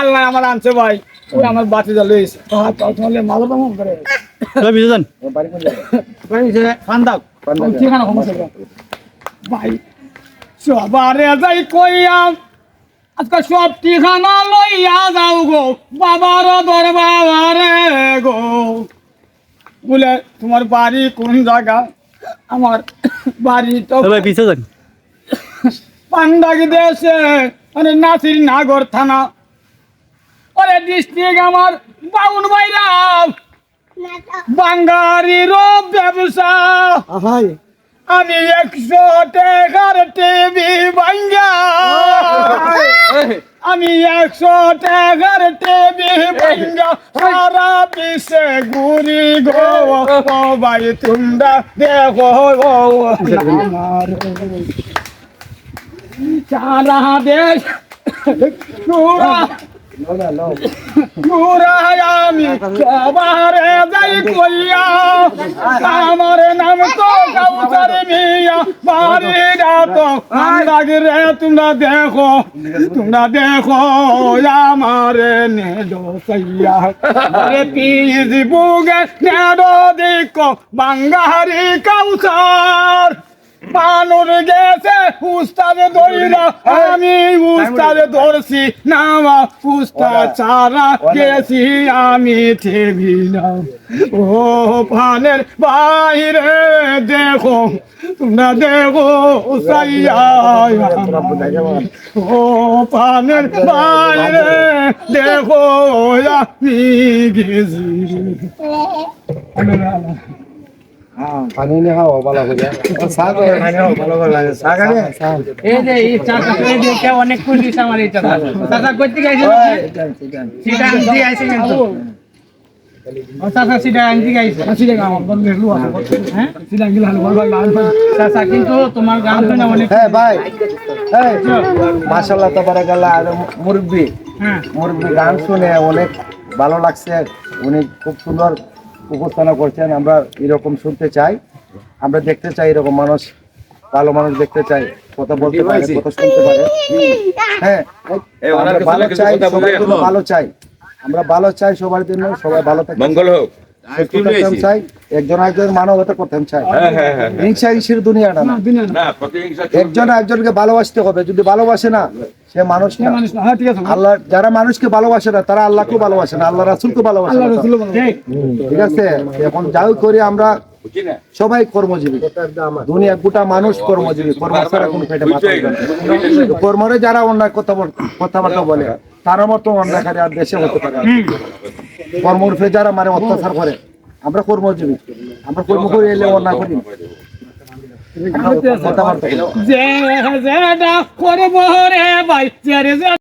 আল্লাহ আমার আনছে ভাই। ওই আমার বাতি জ্বালে তোমার মালো তো মন করে। চলো ভিতরে যান ফান্দাও ঠিকানা সমস্যা ভাই সবারে যাই কইয়াম। আজকে সব ঠিকানা লইয়া যাও গো। বাবার দরবারে গো। বলে তোমার বাড়ি কোন জায়গা? আমার বাড়ি তো পিছিয়ে যান পান্ডাকি দেশে মানে নাসির নাগর থানা। ওরে ডিস্ট্রিক্ট আমার বাউন বাইরাম বাঙ্গারির ব্যবসা। আমি একশো টাকার টিভি বাঙ্গা আমি একশো টাকার টিভি বাঙ্গা সারা বিশ্বে ঘুরি গো। ও ভাই তোমরা দেখো সারা দেশ তোমরা দেখো তোমরা দেখো আমারে নেডো বুগে দেখো বাঙ্গারি কাউসার মানুষ গেছে উস্তাদে ধরিলা আমি উস্তাদে ধরছি নামা উস্তা চারা গেছি আমি ঠেবি না। ও পানের বাইরে দেখো তোমরা দেখো সাইয়া ও পানের বাইরে দেখো আমি গেছি। পানি নিয়ে খাওয়া ভালো করে ভালো লাগে এই যে এই কে অনেক আমার এই চাচা কইতে সিটা আনছি আইছে কিন্তু হেলু হ্যাঁ সিটা গিলা হ্যাঁ আর মুরব্বি। হ্যাঁ। মুরব্বি গান শুনে অনেক ভালো লাগছে। উনি খুব সুন্দর উপস্থাপনা করছেন আমরা এরকম শুনতে চাই। আমরা দেখতে চাই এরকম মানুষ ভালো মানুষ দেখতে চাই কথা বলতে পারে কথা শুনতে পারে। হ্যাঁ ভালো চাই ভালো চাই। আমরা ভালো চাই সবার জন্য সবাই ভালো থাকে মঙ্গল হোক। একজন একজন মানবতা করতে চাই। হ্যাঁ হ্যাঁ হ্যাঁ হিংসা হিংসির দুনিয়াটা না। না একজন একজনকে ভালোবাসতে হবে যদি ভালোবাসে না সে মানুষ না। মানুষ না। হ্যাঁ ঠিক আছে। আল্লাহ যারা মানুষকে ভালোবাসে না তারা আল্লাহকে ভালোবাসে না আল্লাহ রাসুলকে ভালোবাসে না। ঠিক। ঠিক আছে? এখন যাই করি আমরা সবাই কর্মজীবী। দুনিয়া গোটা মানুষ কর্মজীবী কর্ম ছাড়া কোনো পেটে। কর্মরে যারা অন্যায় কথা বল- কথাবার্তা বলে তার মতো অন্যায়কারী আর দেশে হতে পারে না। কর্মরূপে যারা মানে অত্যাচার করে, আমরা কর্মজীবী আমরা কর্ম করে এলে করি না। আমরা কথাবার্তা